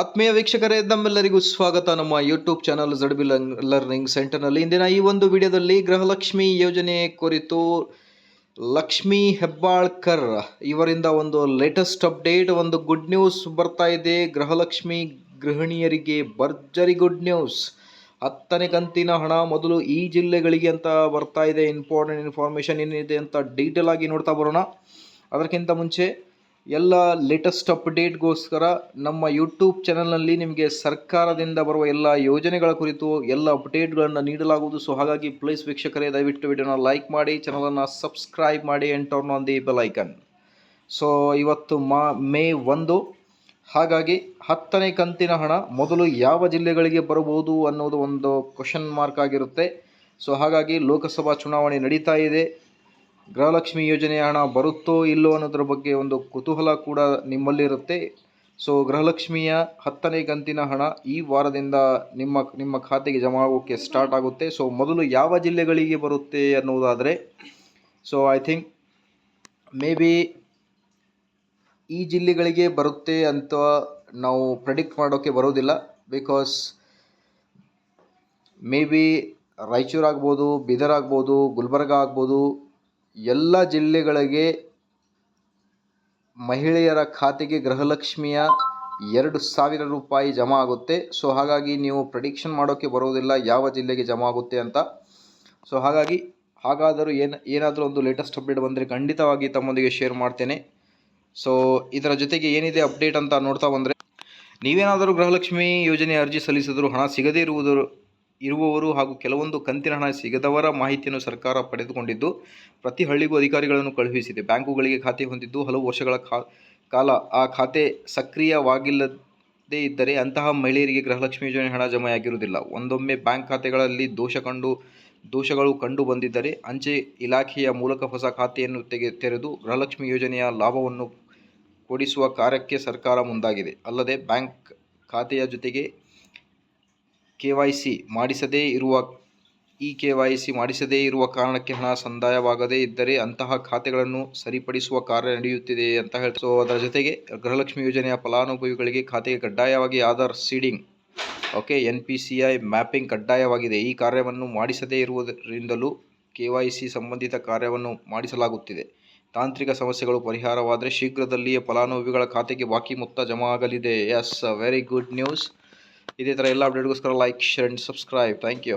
ಆತ್ಮೀಯ ವೀಕ್ಷಕರೇ, ನಮ್ಮೆಲ್ಲರಿಗೂ ಸ್ವಾಗತ. ನಮ್ಮ ಯೂಟ್ಯೂಬ್ ಚಾನಲ್ ಜಡ್ಬಿ ಲರ್ನಿಂಗ್ ಸೆಂಟರ್ನಲ್ಲಿ ಇಂದಿನ ಈ ಒಂದು ವಿಡಿಯೋದಲ್ಲಿ ಗೃಹಲಕ್ಷ್ಮಿ ಯೋಜನೆ ಕುರಿತು ಲಕ್ಷ್ಮಿ ಹೆಬ್ಬಾಳ್ಕರ್ ಇವರಿಂದ ಒಂದು ಲೇಟೆಸ್ಟ್ ಅಪ್ಡೇಟ್ ಒಂದು ಗುಡ್ ನ್ಯೂಸ್ ಬರ್ತಾ ಇದೆ. ಗೃಹಲಕ್ಷ್ಮಿ ಗೃಹಿಣಿಯರಿಗೆ ಭರ್ಜರಿ ಗುಡ್ ನ್ಯೂಸ್ ಹತ್ತನೇ ಕಂತಿನ ಹಣ ಮೊದಲು ಈ ಜಿಲ್ಲೆಗಳಿಗೆ ಅಂತ ಬರ್ತಾ ಇದೆ. ಇಂಪಾರ್ಟೆಂಟ್ ಇನ್ಫಾರ್ಮೇಷನ್ ಏನಿದೆ ಅಂತ ಡೀಟೇಲ್ ಆಗಿ ನೋಡ್ತಾ ಬರೋಣ. ಅದಕ್ಕಿಂತ ಮುಂಚೆ ಎಲ್ಲ ಲೇಟೆಸ್ಟ್ ಅಪ್ಡೇಟ್ಗೋಸ್ಕರ ನಮ್ಮ ಯೂಟ್ಯೂಬ್ ಚಾನಲ್ನಲ್ಲಿ ನಿಮಗೆ ಸರ್ಕಾರದಿಂದ ಬರುವ ಎಲ್ಲ ಯೋಜನೆಗಳ ಕುರಿತು ಎಲ್ಲ ಅಪ್ಡೇಟ್ಗಳನ್ನು ನೀಡಲಾಗುವುದು. ಸೊ ಹಾಗಾಗಿ ಪ್ಲೀಸ್ ವೀಕ್ಷಕರೇ, ದಯವಿಟ್ಟು ವಿಡಿಯೋನ ಲೈಕ್ ಮಾಡಿ ಚಾನಲನ್ನು ಸಬ್ಸ್ಕ್ರೈಬ್ ಮಾಡಿ and turn on the bell icon so ಇವತ್ತು ಮಾ ಮೇ ಒಂದು. ಹಾಗಾಗಿ ಹತ್ತನೇ ಕಂತಿನ ಹಣ ಮೊದಲು ಯಾವ ಜಿಲ್ಲೆಗಳಿಗೆ ಬರಬಹುದು ಅನ್ನೋದು ಒಂದು ಕ್ವಶನ್ ಮಾರ್ಕ್ ಆಗಿರುತ್ತೆ. ಸೊ ಹಾಗಾಗಿ ಲೋಕಸಭಾ ಚುನಾವಣೆ ನಡೀತಾ ಇದೆ. ಗೃಹಲಕ್ಷ್ಮಿ ಯೋಜನೆಯ ಹಣ ಬರುತ್ತೋ ಇಲ್ಲೋ ಅನ್ನೋದ್ರ ಬಗ್ಗೆ ಒಂದು ಕುತೂಹಲ ಕೂಡ ನಿಮ್ಮಲ್ಲಿರುತ್ತೆ. ಸೊ ಗೃಹಲಕ್ಷ್ಮಿಯ ಹತ್ತನೇ ಕಂತಿನ ಹಣ ಈ ವಾರದಿಂದ ನಿಮ್ಮ ನಿಮ್ಮ ಖಾತೆಗೆ ಜಮಾ ಆಗೋಕ್ಕೆ ಸ್ಟಾರ್ಟ್ ಆಗುತ್ತೆ. ಸೊ ಮೊದಲು ಯಾವ ಜಿಲ್ಲೆಗಳಿಗೆ ಬರುತ್ತೆ ಅನ್ನೋದಾದರೆ so I think maybe ಈ ಜಿಲ್ಲೆಗಳಿಗೆ ಬರುತ್ತೆ ಅಂತ ನಾವು ಪ್ರೆಡಿಕ್ಟ್ ಮಾಡೋಕ್ಕೆ ಬರೋದಿಲ್ಲ. ಬಿಕಾಸ್ ಮೇ ಬಿ ರಾಯಚೂರು ಆಗ್ಬೋದು, ಬೀದರ್ ಆಗ್ಬೋದು, ಗುಲ್ಬರ್ಗ ಆಗ್ಬೋದು ಎಲ್ಲ ಜಿಲ್ಲೆಗಳಿಗೆ ಮಹಿಳೆಯರ ಖಾತೆಗೆ ಗೃಹಲಕ್ಷ್ಮಿಯ ಎರಡು ಸಾವಿರ ರೂಪಾಯಿ ಜಮಾ ಆಗುತ್ತೆ. ಸೊ ಹಾಗಾಗಿ ನೀವು ಪ್ರೆಡಿಕ್ಷನ್ ಮಾಡೋಕ್ಕೆ ಬರೋದಿಲ್ಲ ಯಾವ ಜಿಲ್ಲೆಗೆ ಜಮಾ ಆಗುತ್ತೆ ಅಂತ. ಸೊ ಹಾಗಾಗಿ ಹಾಗಾದರೂ ಏನು, ಏನಾದರೂ ಒಂದು ಲೇಟೆಸ್ಟ್ ಅಪ್ಡೇಟ್ ಬಂದರೆ ಖಂಡಿತವಾಗಿ ತಮ್ಮೊಂದಿಗೆ ಶೇರ್ ಮಾಡ್ತೇನೆ. ಸೊ ಇದರ ಜೊತೆಗೆ ಏನಿದೆ ಅಪ್ಡೇಟ್ ಅಂತ ನೋಡ್ತಾ ಬಂದರೆ ನೀವೇನಾದರೂ ಗೃಹಲಕ್ಷ್ಮಿ ಯೋಜನೆ ಅರ್ಜಿ ಸಲ್ಲಿಸಿದರೂ ಹಣ ಸಿಗದೇ ಇರುವುದು ಇರುವವರು ಹಾಗೂ ಕೆಲವೊಂದು ಕಂತಿನ ಹಣ ಸಿಗದವರ ಮಾಹಿತಿಯನ್ನು ಸರ್ಕಾರ ಪಡೆದುಕೊಂಡಿದ್ದು, ಪ್ರತಿ ಹಳ್ಳಿಗೂ ಅಧಿಕಾರಿಗಳನ್ನು ಕಳುಹಿಸಿದೆ. ಬ್ಯಾಂಕುಗಳಿಗೆ ಖಾತೆ ಹೊಂದಿದ್ದು ಹಲವು ವರ್ಷಗಳ ಕಾಲ ಆ ಖಾತೆ ಸಕ್ರಿಯವಾಗಿಲ್ಲದೇ ಇದ್ದರೆ ಅಂತಹ ಮಹಿಳೆಯರಿಗೆ ಗೃಹಲಕ್ಷ್ಮಿ ಯೋಜನೆ ಹಣ ಜಮೆಯಾಗಿರುವುದಿಲ್ಲ. ಒಂದೊಮ್ಮೆ ಬ್ಯಾಂಕ್ ಖಾತೆಗಳಲ್ಲಿ ದೋಷ ಕಂಡು, ದೋಷಗಳು ಕಂಡು ಬಂದಿದ್ದರೆ ಅಂಚೆ ಇಲಾಖೆಯ ಮೂಲಕ ಹೊಸ ಖಾತೆಯನ್ನು ತೆಗೆ, ತೆರೆದು ಗೃಹಲಕ್ಷ್ಮಿ ಯೋಜನೆಯ ಲಾಭವನ್ನು ಕೊಡಿಸುವ ಕಾರ್ಯಕ್ಕೆ ಸರ್ಕಾರ ಮುಂದಾಗಿದೆ. ಅಲ್ಲದೆ ಬ್ಯಾಂಕ್ ಖಾತೆಯ ಜೊತೆಗೆ ಕೆ ಮಾಡಿಸದೇ ಇರುವ ಇ ಕೆ ಮಾಡಿಸದೇ ಇರುವ ಕಾರಣಕ್ಕೆ ಹಣ ಸಂದಾಯವಾಗದೇ ಇದ್ದರೆ ಅಂತಹ ಖಾತೆಗಳನ್ನು ಸರಿಪಡಿಸುವ ಕಾರ್ಯ ನಡೆಯುತ್ತಿದೆ ಅಂತ ಹೇಳ್ತಾರೆ. ಸೊ ಅದರ ಜೊತೆಗೆ ಗೃಹಲಕ್ಷ್ಮಿ ಯೋಜನೆಯ ಫಲಾನುಭವಿಗಳಿಗೆ ಖಾತೆಗೆ ಕಡ್ಡಾಯವಾಗಿ Aadhaar seeding okay N P C I mapping ಕಡ್ಡಾಯವಾಗಿದೆ. ಈ ಕಾರ್ಯವನ್ನು ಮಾಡಿಸದೇ ಇರುವುದರಿಂದಲೂ ಕೆ ವೈ ಸಿ ಸಂಬಂಧಿತ ಕಾರ್ಯವನ್ನು ಮಾಡಿಸಲಾಗುತ್ತಿದೆ. ತಾಂತ್ರಿಕ ಸಮಸ್ಯೆಗಳು ಪರಿಹಾರವಾದರೆ ಶೀಘ್ರದಲ್ಲಿಯೇ ಫಲಾನುಭವಿಗಳ ಖಾತೆಗೆ ಬಾಕಿ ಮೊತ್ತ ಜಮಾ ಆಗಲಿದೆ. ಎಸ್ ವೆರಿ ಗುಡ್ ನ್ಯೂಸ್ ಇದೇ ಥರ ಎಲ್ಲ ಅಪ್ಡೇಟ್ಗೋಸ್ಕರ like share and subscribe thank you